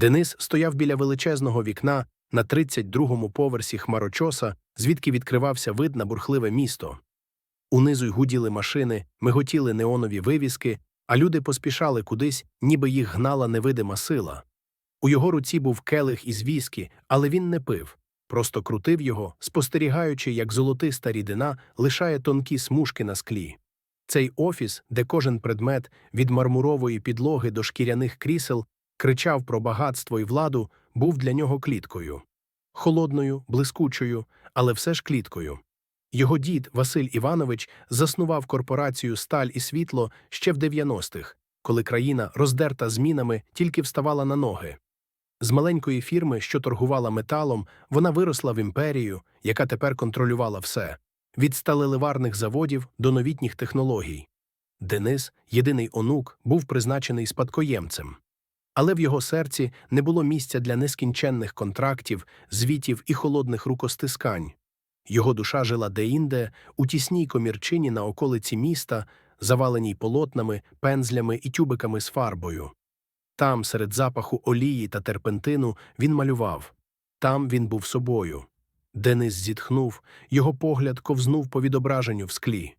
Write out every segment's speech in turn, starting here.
Денис стояв біля величезного вікна на 32-му поверсі хмарочоса, звідки відкривався вид на бурхливе місто. Унизу й гуділи машини, миготіли неонові вивіски, а люди поспішали кудись, ніби їх гнала невидима сила. У його руці був келих із віскі, але він не пив, просто крутив його, спостерігаючи, як золотиста рідина лишає тонкі смужки на склі. Цей офіс, де кожен предмет від мармурової підлоги до шкіряних крісел кричав про багатство і владу, був для нього кліткою. Холодною, блискучою, але все ж кліткою. Його дід Василь Іванович заснував корпорацію Сталь і світло ще в 90-х, коли країна, роздерта змінами, тільки вставала на ноги. З маленької фірми, що торгувала металом, вона виросла в імперію, яка тепер контролювала все від сталеливарних заводів до новітніх технологій. Денис, єдиний онук, був призначений спадкоємцем. Але в його серці не було місця для нескінченних контрактів, звітів і холодних рукостискань. Його душа жила деінде, у тісній комірчині на околиці міста, заваленій полотнами, пензлями і тюбиками з фарбою. Там, серед запаху олії та терпентину, він малював. Там він був собою. Денис зітхнув, його погляд ковзнув по відображенню в склі.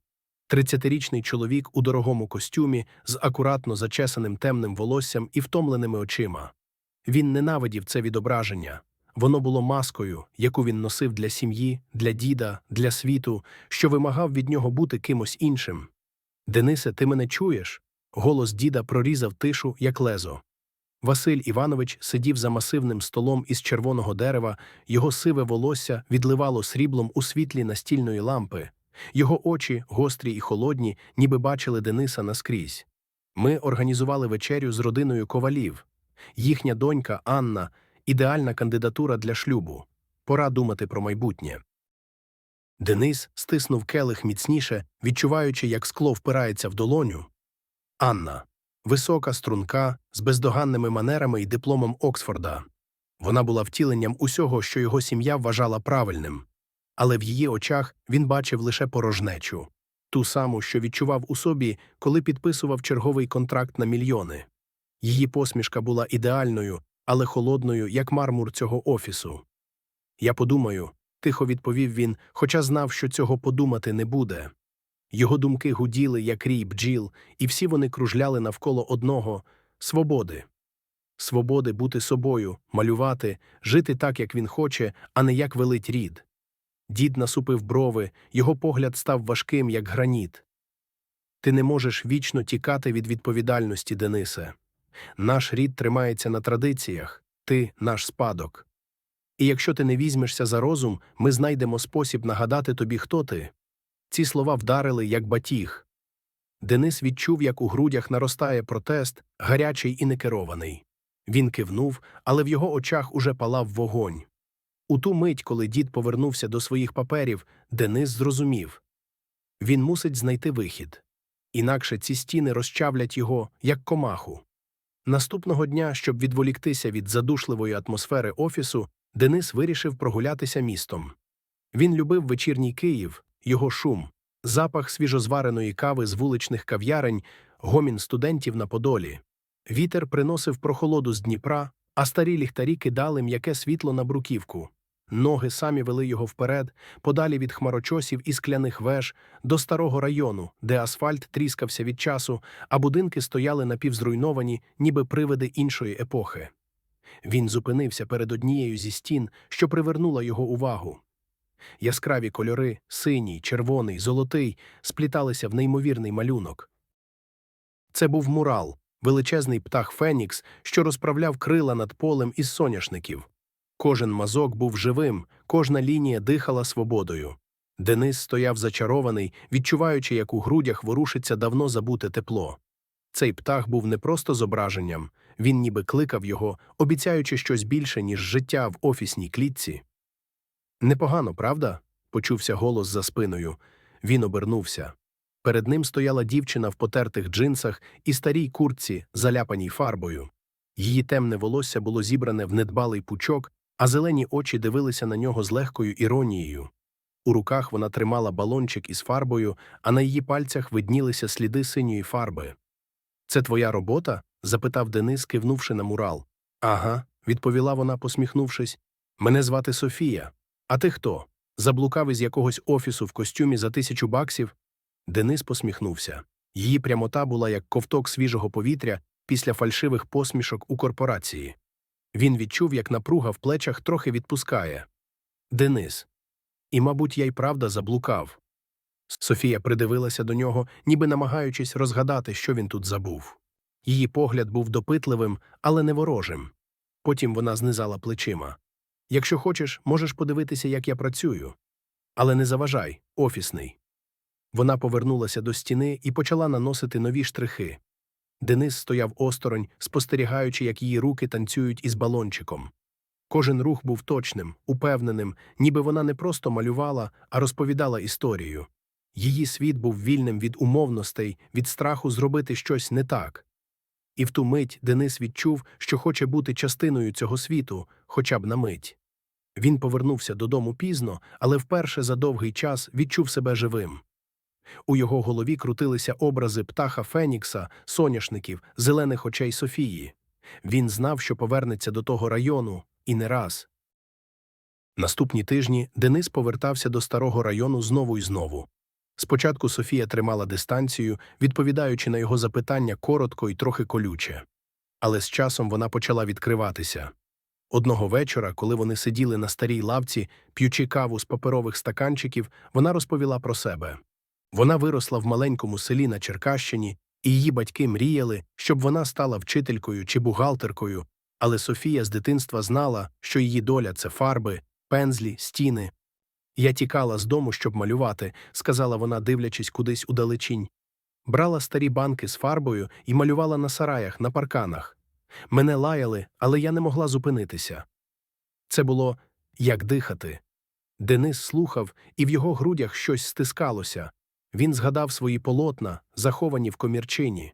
Тридцятирічний чоловік у дорогому костюмі з акуратно зачесаним темним волоссям і втомленими очима. Він ненавидів це відображення. Воно було маскою, яку він носив для сім'ї, для діда, для світу, що вимагав від нього бути кимось іншим. Денисе, ти мене чуєш? Голос діда прорізав тишу, як лезо. Василь Іванович сидів за масивним столом із червоного дерева, його сиве волосся відливало сріблом у світлі настільної лампи. Його очі, гострі і холодні, ніби бачили Дениса наскрізь. Ми організували вечерю з родиною ковалів. Їхня донька Анна ідеальна кандидатура для шлюбу. Пора думати про майбутнє. Денис стиснув келих міцніше, відчуваючи, як скло впирається в долоню. Анна висока струнка, з бездоганними манерами і дипломом Оксфорда. Вона була втіленням усього, що його сім'я вважала правильним. Але в її очах він бачив лише порожнечу ту саму, що відчував у собі, коли підписував черговий контракт на мільйони. Її посмішка була ідеальною, але холодною, як мармур цього офісу. Я подумаю, тихо відповів він, хоча знав, що цього подумати не буде. Його думки гуділи, як рій бджіл, і всі вони кружляли навколо одного свободи. Свободи бути собою, малювати, жити так, як він хоче, а не як велить рід. Дід насупив брови, його погляд став важким, як граніт. Ти не можеш вічно тікати від відповідальності, Денисе. Наш рід тримається на традиціях, ти наш спадок. І якщо ти не візьмешся за розум, ми знайдемо спосіб нагадати тобі, хто ти. Ці слова вдарили, як батіг. Денис відчув, як у грудях наростає протест, гарячий і некерований. Він кивнув, але в його очах уже палав вогонь. У ту мить, коли дід повернувся до своїх паперів, Денис зрозумів він мусить знайти вихід. Інакше ці стіни розчавлять його, як комаху. Наступного дня, щоб відволіктися від задушливої атмосфери офісу, Денис вирішив прогулятися містом. Він любив вечірній Київ, його шум, запах свіжозвареної кави з вуличних кав'ярень, гомін студентів на Подолі. Вітер приносив прохолоду з Дніпра, а старі ліхтарі кидали м'яке світло на бруківку. Ноги самі вели його вперед, подалі від хмарочосів і скляних веж, до старого району, де асфальт тріскався від часу, а будинки стояли напівзруйновані, ніби привиди іншої епохи. Він зупинився перед однією зі стін, що привернула його увагу. Яскраві кольори, синій, червоний, золотий, спліталися в неймовірний малюнок. Це був мурал, величезний птах Фенікс, що розправляв крила над полем із соняшників. Кожен мазок був живим, кожна лінія дихала свободою. Денис стояв зачарований, відчуваючи, як у грудях ворушиться давно забуте тепло. Цей птах був не просто зображенням, він ніби кликав його, обіцяючи щось більше, ніж життя в офісній клітці. Непогано, правда? почувся голос за спиною. Він обернувся. Перед ним стояла дівчина в потертих джинсах і старій куртці, заляпаній фарбою. Її темне волосся було зібране в недбалий пучок, а зелені очі дивилися на нього з легкою іронією. У руках вона тримала балончик із фарбою, а на її пальцях виднілися сліди синьої фарби. Це твоя робота? запитав Денис, кивнувши на мурал. Ага, відповіла вона, посміхнувшись. Мене звати Софія. А ти хто? Заблукав із якогось офісу в костюмі за тисячу баксів? Денис посміхнувся. Її прямота була як ковток свіжого повітря після фальшивих посмішок у корпорації. Він відчув, як напруга в плечах трохи відпускає. Денис. І, мабуть, я й правда заблукав. Софія придивилася до нього, ніби намагаючись розгадати, що він тут забув. Її погляд був допитливим, але не ворожим. Потім вона знизала плечима. Якщо хочеш, можеш подивитися, як я працюю. Але не заважай, офісний. Вона повернулася до стіни і почала наносити нові штрихи. Денис стояв осторонь, спостерігаючи, як її руки танцюють із балончиком. Кожен рух був точним, упевненим, ніби вона не просто малювала, а розповідала історію. Її світ був вільним від умовностей, від страху зробити щось не так. І в ту мить Денис відчув, що хоче бути частиною цього світу, хоча б на мить. Він повернувся додому пізно, але вперше за довгий час відчув себе живим. У його голові крутилися образи птаха Фенікса, соняшників, зелених очей Софії. Він знав, що повернеться до того району, і не раз. Наступні тижні Денис повертався до старого району знову і знову. Спочатку Софія тримала дистанцію, відповідаючи на його запитання коротко і трохи колюче. Але з часом вона почала відкриватися. Одного вечора, коли вони сиділи на старій лавці, п'ючи каву з паперових стаканчиків, вона розповіла про себе. Вона виросла в маленькому селі на Черкащині, і її батьки мріяли, щоб вона стала вчителькою чи бухгалтеркою, але Софія з дитинства знала, що її доля це фарби, пензлі, стіни. Я тікала з дому, щоб малювати, сказала вона, дивлячись кудись удалечінь. Брала старі банки з фарбою і малювала на сараях, на парканах. Мене лаяли, але я не могла зупинитися. Це було як дихати. Денис слухав, і в його грудях щось стискалося. Він згадав свої полотна, заховані в комірчині.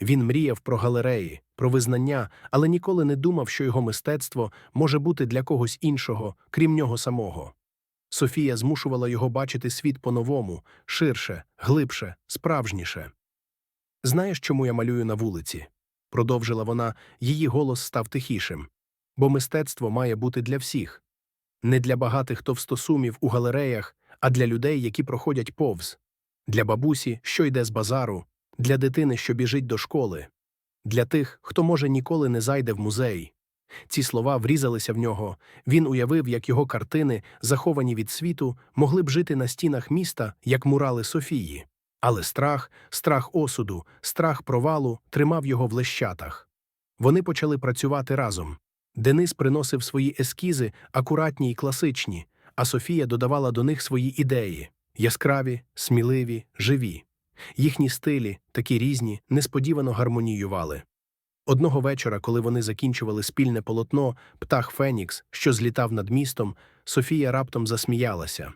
Він мріяв про галереї, про визнання, але ніколи не думав, що його мистецтво може бути для когось іншого, крім нього самого. Софія змушувала його бачити світ по-новому, ширше, глибше, справжніше. Знаєш, чому я малюю на вулиці? продовжила вона, її голос став тихішим. Бо мистецтво має бути для всіх не для багатих товстосумів у галереях, а для людей, які проходять повз, для бабусі, що йде з базару, для дитини, що біжить до школи, для тих, хто може ніколи не зайде в музей. Ці слова врізалися в нього. Він уявив, як його картини, заховані від світу, могли б жити на стінах міста, як мурали Софії. Але страх, страх осуду, страх провалу тримав його в лещатах. Вони почали працювати разом. Денис приносив свої ескізи, акуратні й класичні, а Софія додавала до них свої ідеї яскраві, сміливі, живі. Їхні стилі, такі різні, несподівано гармоніювали. Одного вечора, коли вони закінчували спільне полотно птах Фенікс, що злітав над містом, Софія раптом засміялася.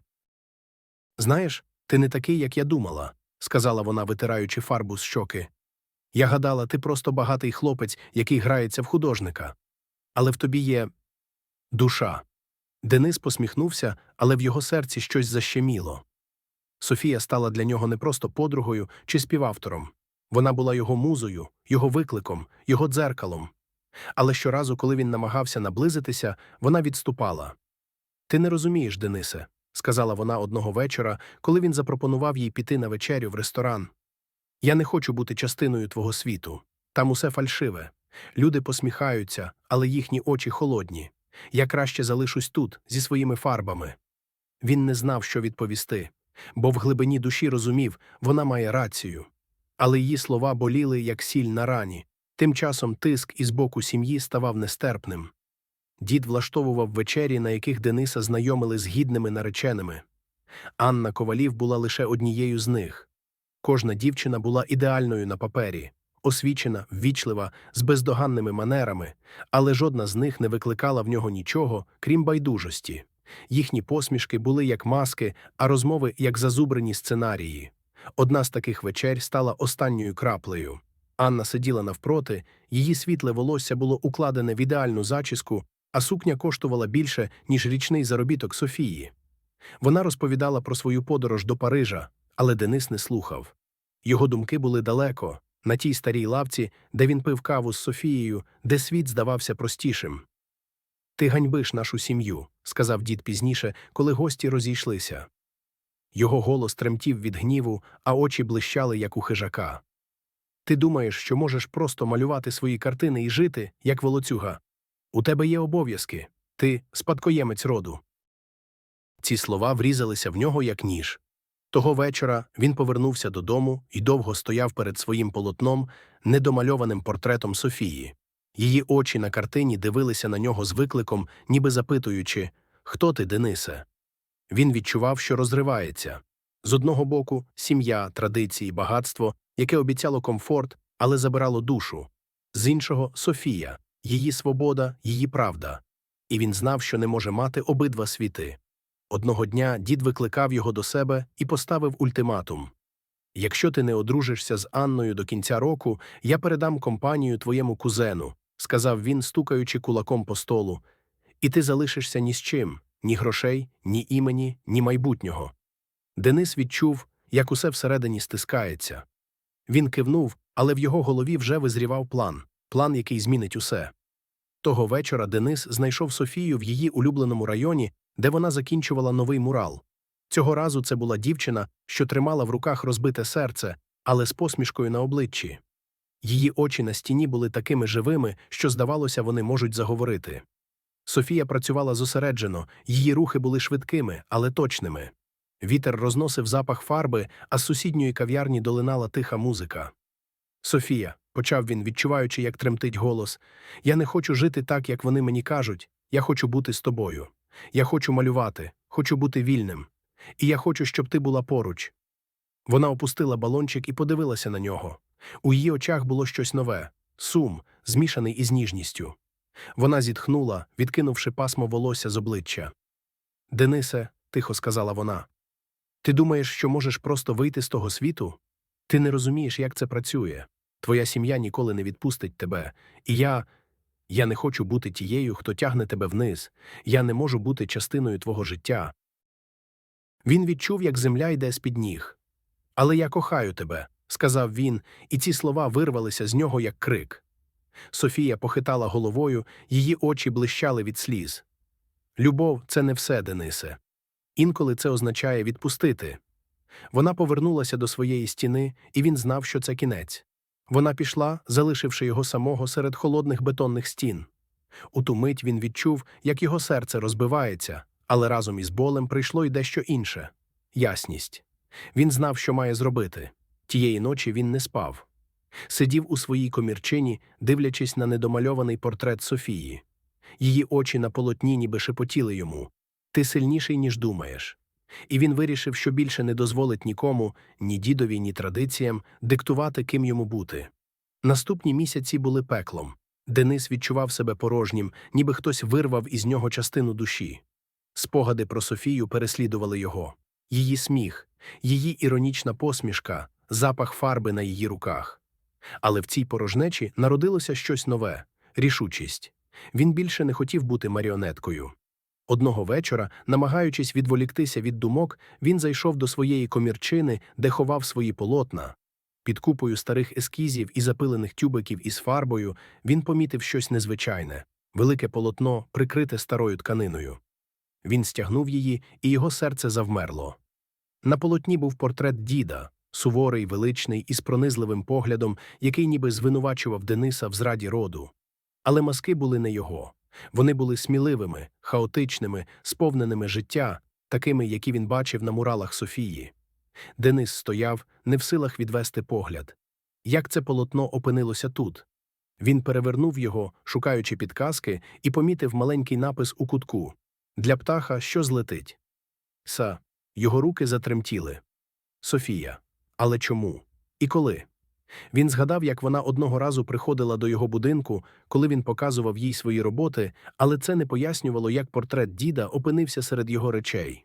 Знаєш, ти не такий, як я думала, сказала вона, витираючи фарбу з щоки. Я гадала, ти просто багатий хлопець, який грається в художника. Але в тобі є душа. Денис посміхнувся, але в його серці щось защеміло. Софія стала для нього не просто подругою чи співавтором. Вона була його музою, його викликом, його дзеркалом. Але щоразу, коли він намагався наблизитися, вона відступала. Ти не розумієш, Денисе, сказала вона одного вечора, коли він запропонував їй піти на вечерю в ресторан. Я не хочу бути частиною твого світу. Там усе фальшиве. Люди посміхаються, але їхні очі холодні. Я краще залишусь тут, зі своїми фарбами. Він не знав, що відповісти, бо в глибині душі розумів, вона має рацію. Але її слова боліли, як сіль на рані. Тим часом тиск із боку сім'ї ставав нестерпним. Дід влаштовував вечері, на яких Дениса знайомили з гідними нареченими. Анна Ковалів була лише однією з них. Кожна дівчина була ідеальною на папері, освічена, ввічлива, з бездоганними манерами, але жодна з них не викликала в нього нічого, крім байдужості. Їхні посмішки були як маски, а розмови як зазубрені сценарії. Одна з таких вечер стала останньою краплею. Анна сиділа навпроти, її світле волосся було укладене в ідеальну зачіску, а сукня коштувала більше, ніж річний заробіток Софії. Вона розповідала про свою подорож до Парижа, але Денис не слухав. Його думки були далеко, на тій старій лавці, де він пив каву з Софією, де світ здавався простішим. Ти ганьбиш нашу сім'ю, сказав дід пізніше, коли гості розійшлися. Його голос тремтів від гніву, а очі блищали, як у хижака. Ти думаєш, що можеш просто малювати свої картини і жити, як волоцюга. У тебе є обов'язки. Ти спадкоємець роду. Ці слова врізалися в нього, як ніж. Того вечора він повернувся додому і довго стояв перед своїм полотном, недомальованим портретом Софії. Її очі на картині дивилися на нього з викликом, ніби запитуючи Хто ти, Денисе? Він відчував, що розривається. З одного боку, сім'я, традиції, багатство, яке обіцяло комфорт, але забирало душу. З іншого Софія, її свобода, її правда. І він знав, що не може мати обидва світи. Одного дня дід викликав його до себе і поставив ультиматум Якщо ти не одружишся з Анною до кінця року, я передам компанію твоєму кузену, сказав він, стукаючи кулаком по столу, і ти залишишся ні з чим ні грошей, ні імені, ні майбутнього. Денис відчув, як усе всередині стискається. Він кивнув, але в його голові вже визрівав план план, який змінить усе. Того вечора Денис знайшов Софію в її улюбленому районі, де вона закінчувала новий мурал. Цього разу це була дівчина, що тримала в руках розбите серце, але з посмішкою на обличчі. Її очі на стіні були такими живими, що, здавалося, вони можуть заговорити. Софія працювала зосереджено, її рухи були швидкими, але точними. Вітер розносив запах фарби, а з сусідньої кав'ярні долинала тиха музика. Софія, почав він, відчуваючи, як тремтить голос, я не хочу жити так, як вони мені кажуть. Я хочу бути з тобою. Я хочу малювати, хочу бути вільним. І я хочу, щоб ти була поруч. Вона опустила балончик і подивилася на нього. У її очах було щось нове сум, змішаний із ніжністю. Вона зітхнула, відкинувши пасмо волосся з обличчя. Денисе, тихо сказала вона, ти думаєш, що можеш просто вийти з того світу? Ти не розумієш, як це працює. Твоя сім'я ніколи не відпустить тебе, і я. Я не хочу бути тією, хто тягне тебе вниз, я не можу бути частиною твого життя. Він відчув, як земля йде з під ніг. Але я кохаю тебе, сказав він, і ці слова вирвалися з нього, як крик. Софія похитала головою, її очі блищали від сліз. Любов це не все, Денисе. Інколи це означає відпустити. Вона повернулася до своєї стіни, і він знав, що це кінець. Вона пішла, залишивши його самого серед холодних бетонних стін. У ту мить він відчув, як його серце розбивається, але разом із болем прийшло й дещо інше ясність. Він знав, що має зробити. Тієї ночі він не спав. Сидів у своїй комірчині, дивлячись на недомальований портрет Софії. Її очі на полотні ніби шепотіли йому Ти сильніший, ніж думаєш. І він вирішив, що більше не дозволить нікому, ні дідові, ні традиціям, диктувати, ким йому бути. Наступні місяці були пеклом. Денис відчував себе порожнім, ніби хтось вирвав із нього частину душі. Спогади про Софію переслідували його, її сміх, її іронічна посмішка, запах фарби на її руках. Але в цій порожнечі народилося щось нове рішучість. Він більше не хотів бути маріонеткою. Одного вечора, намагаючись відволіктися від думок, він зайшов до своєї комірчини, де ховав свої полотна. Під купою старих ескізів і запилених тюбиків із фарбою він помітив щось незвичайне велике полотно, прикрите старою тканиною. Він стягнув її, і його серце завмерло. На полотні був портрет діда, суворий, величний, із пронизливим поглядом, який ніби звинувачував Дениса в зраді роду. Але маски були не його. Вони були сміливими, хаотичними, сповненими життя, такими, які він бачив на муралах Софії. Денис стояв, не в силах відвести погляд. Як це полотно опинилося тут? Він перевернув його, шукаючи підказки, і помітив маленький напис у кутку для птаха, що злетить. Са, його руки затремтіли. Софія. Але чому? І коли? Він згадав, як вона одного разу приходила до його будинку, коли він показував їй свої роботи, але це не пояснювало, як портрет діда опинився серед його речей.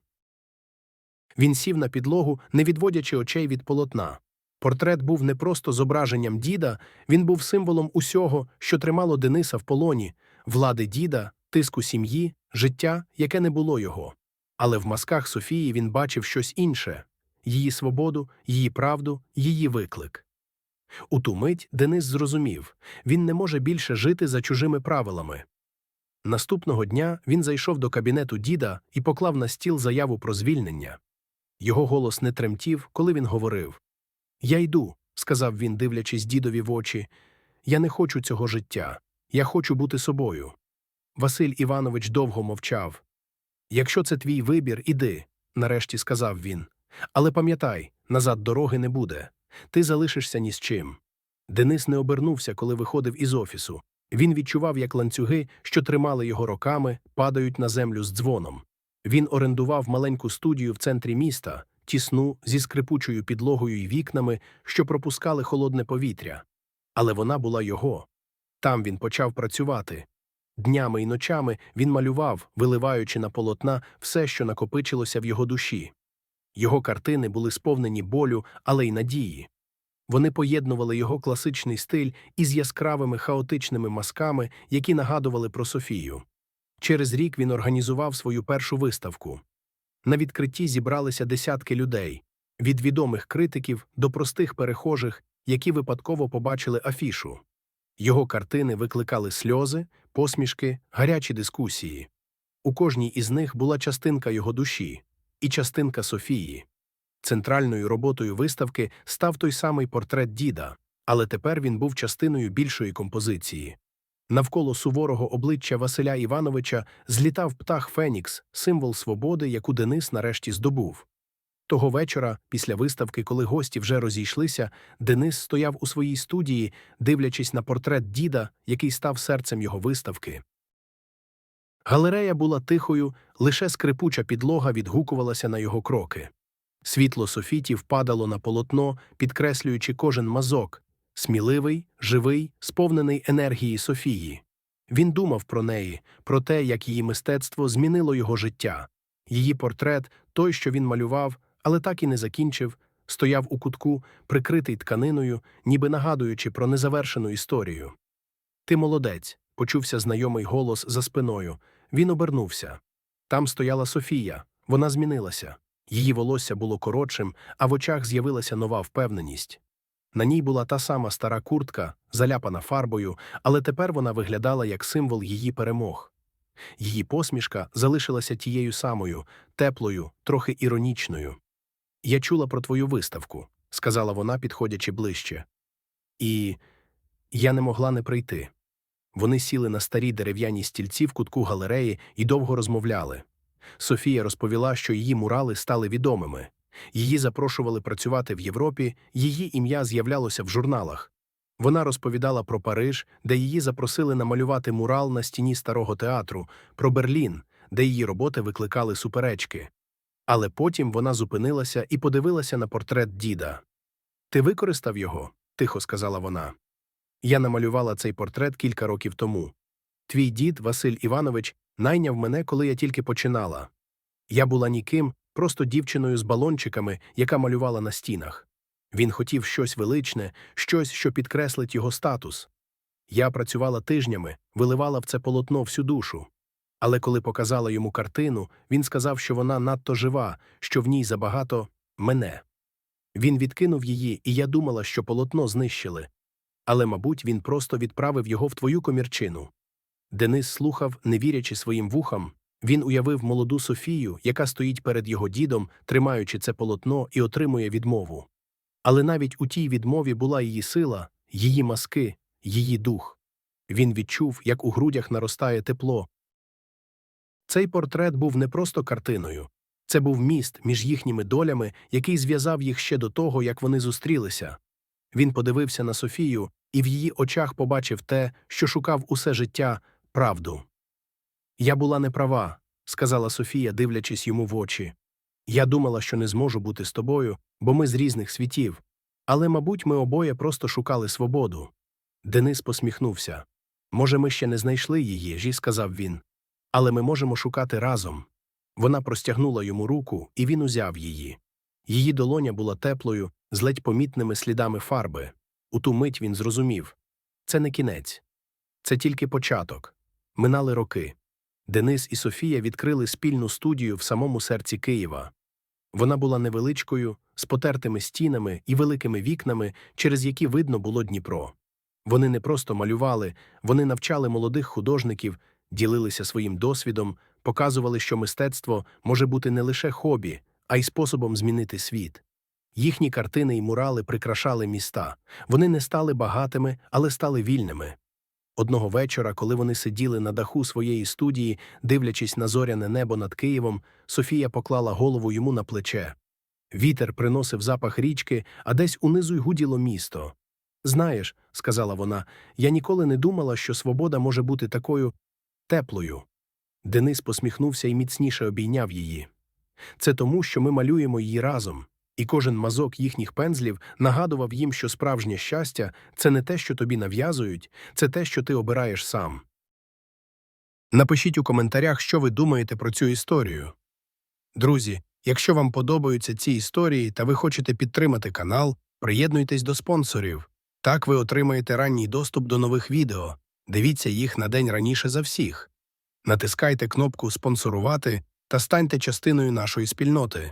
Він сів на підлогу, не відводячи очей від полотна. Портрет був не просто зображенням діда, він був символом усього, що тримало Дениса в полоні, влади діда, тиску сім'ї, життя, яке не було його. Але в масках Софії він бачив щось інше її свободу, її правду, її виклик. У ту мить Денис зрозумів він не може більше жити за чужими правилами. Наступного дня він зайшов до кабінету діда і поклав на стіл заяву про звільнення. Його голос не тремтів, коли він говорив. Я йду, сказав він, дивлячись дідові в очі. Я не хочу цього життя. Я хочу бути собою. Василь Іванович довго мовчав. Якщо це твій вибір, іди, нарешті сказав він. Але пам'ятай, назад дороги не буде. Ти залишишся ні з чим. Денис не обернувся, коли виходив із офісу. Він відчував, як ланцюги, що тримали його роками, падають на землю з дзвоном. Він орендував маленьку студію в центрі міста, тісну, зі скрипучою підлогою і вікнами, що пропускали холодне повітря. Але вона була його. Там він почав працювати. Днями і ночами він малював, виливаючи на полотна все, що накопичилося в його душі. Його картини були сповнені болю, але й надії. Вони поєднували його класичний стиль із яскравими хаотичними масками, які нагадували про Софію. Через рік він організував свою першу виставку. На відкритті зібралися десятки людей від відомих критиків до простих перехожих, які випадково побачили афішу. Його картини викликали сльози, посмішки, гарячі дискусії. У кожній із них була частинка його душі і частинка Софії. Центральною роботою виставки став той самий портрет діда, але тепер він був частиною більшої композиції. Навколо суворого обличчя Василя Івановича злітав птах Фенікс, символ свободи, яку Денис нарешті здобув. Того вечора, після виставки, коли гості вже розійшлися, Денис стояв у своїй студії, дивлячись на портрет діда, який став серцем його виставки. Галерея була тихою, лише скрипуча підлога відгукувалася на його кроки. Світло софітів падало на полотно, підкреслюючи кожен мазок сміливий, живий, сповнений енергії Софії. Він думав про неї, про те, як її мистецтво змінило його життя. Її портрет, той, що він малював, але так і не закінчив, стояв у кутку, прикритий тканиною, ніби нагадуючи про незавершену історію. Ти молодець, почувся знайомий голос за спиною. Він обернувся. Там стояла Софія, вона змінилася. Її волосся було коротшим, а в очах з'явилася нова впевненість. На ній була та сама стара куртка, заляпана фарбою, але тепер вона виглядала як символ її перемог. Її посмішка залишилася тією самою, теплою, трохи іронічною. Я чула про твою виставку, сказала вона, підходячи ближче. І я не могла не прийти. Вони сіли на старі дерев'яні стільці в кутку галереї і довго розмовляли. Софія розповіла, що її мурали стали відомими. Її запрошували працювати в Європі, її ім'я з'являлося в журналах. Вона розповідала про Париж, де її запросили намалювати мурал на стіні старого театру, про Берлін, де її роботи викликали суперечки. Але потім вона зупинилася і подивилася на портрет діда. Ти використав його? тихо сказала вона. Я намалювала цей портрет кілька років тому. Твій дід, Василь Іванович, найняв мене, коли я тільки починала. Я була ніким, просто дівчиною з балончиками, яка малювала на стінах. Він хотів щось величне, щось, що підкреслить його статус. Я працювала тижнями, виливала в це полотно всю душу. Але коли показала йому картину, він сказав, що вона надто жива, що в ній забагато мене. Він відкинув її, і я думала, що полотно знищили. Але, мабуть, він просто відправив його в твою комірчину. Денис слухав, не вірячи своїм вухам. Він уявив молоду Софію, яка стоїть перед його дідом, тримаючи це полотно і отримує відмову. Але навіть у тій відмові була її сила, її маски, її дух. Він відчув, як у грудях наростає тепло. Цей портрет був не просто картиною. Це був міст між їхніми долями, який зв'язав їх ще до того, як вони зустрілися. Він подивився на Софію і в її очах побачив те, що шукав усе життя правду. Я була неправа, сказала Софія, дивлячись йому в очі. Я думала, що не зможу бути з тобою, бо ми з різних світів. Але, мабуть, ми обоє просто шукали свободу. Денис посміхнувся. Може, ми ще не знайшли її, жі, сказав він. Але ми можемо шукати разом. Вона простягнула йому руку, і він узяв її. Її долоня була теплою, з ледь помітними слідами фарби. У ту мить він зрозумів це не кінець, це тільки початок. Минали роки. Денис і Софія відкрили спільну студію в самому серці Києва. Вона була невеличкою, з потертими стінами і великими вікнами, через які видно було Дніпро. Вони не просто малювали, вони навчали молодих художників, ділилися своїм досвідом, показували, що мистецтво може бути не лише хобі, а й способом змінити світ. Їхні картини і мурали прикрашали міста. Вони не стали багатими, але стали вільними. Одного вечора, коли вони сиділи на даху своєї студії, дивлячись на зоряне небо над Києвом, Софія поклала голову йому на плече. Вітер приносив запах річки, а десь унизу й гуділо місто. Знаєш, сказала вона, я ніколи не думала, що свобода може бути такою теплою. Денис посміхнувся і міцніше обійняв її. Це тому, що ми малюємо її разом, і кожен мазок їхніх пензлів нагадував їм, що справжнє щастя це не те, що тобі нав'язують, це те, що ти обираєш сам. Напишіть у коментарях, що ви думаєте про цю історію. Друзі, якщо вам подобаються ці історії та ви хочете підтримати канал, приєднуйтесь до спонсорів. Так ви отримаєте ранній доступ до нових відео. Дивіться їх на день раніше за всіх. Натискайте кнопку Спонсорувати та станьте частиною нашої спільноти.